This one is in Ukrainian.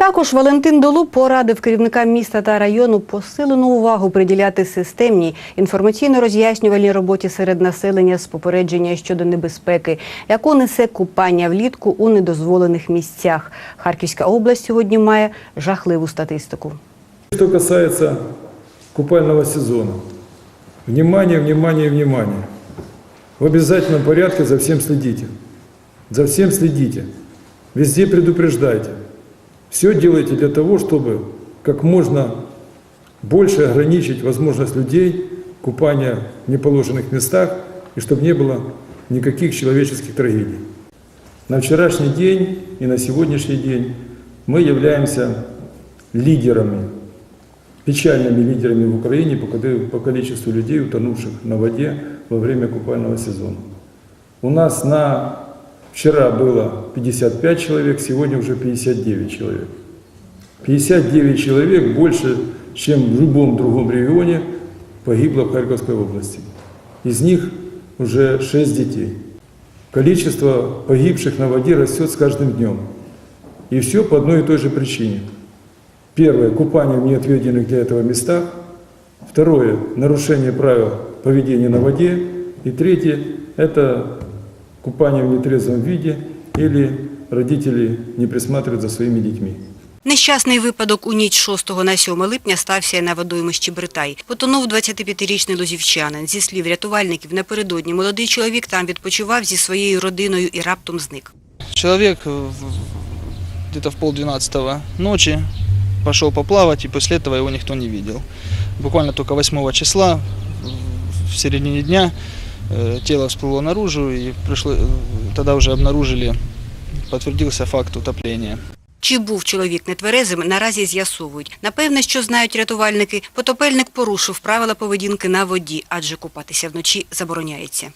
Також Валентин Долуб порадив керівникам міста та району посилену увагу приділяти системній інформаційно-роз'яснювальній роботі серед населення з попередження щодо небезпеки, яку несе купання влітку у недозволених місцях. Харківська область сьогодні має жахливу статистику. Что касается купального сезона. Внимание, внимание, внимание. В обязательном порядке за всем следите. За всем следите. Везде предупреждайте. Все делайте для того, чтобы как можно больше ограничить возможность людей купания в неположенных местах и чтобы не было никаких человеческих трагедий. На вчерашний день и на сегодняшний день мы являемся лидерами печальными лидерами в Украине по коли- по количеству людей, утонувших на воде во время купального сезона. У нас на вчера было 55 человек, сегодня уже 59 человек. 59 человек больше, чем в любом другом регионе погибло в Харьковской области. Из них уже 6 детей. Количество погибших на воде растет с каждым днем. И все по одной и той же причине – Первое – купание в неотведенных для этого местах. Второе – нарушение правил поведения на воде. И третье – это купание в нетрезвом виде или родители не присматривают за своими детьми. Нещасний випадок у ніч 6 на 7 липня стався на водоймищі Бритай. Потонув 25-річний лозівчанин. Зі слів рятувальників, напередодні молодий чоловік там відпочивав зі своєю родиною і раптом зник. Человек э, в- где-то в полдвенадцатого ночи пошел поплавать, и после этого его никто не видел. Буквально только 8 числа, в- в середине дня, э, тело всплыло наружу, и пришло, э, тогда уже обнаружили, подтвердился факт утопления. Чи був чоловік нетверезим, наразі з'ясовують. Напевне, що знають рятувальники, потопельник порушив правила поведінки на воді, адже купатися вночі забороняється.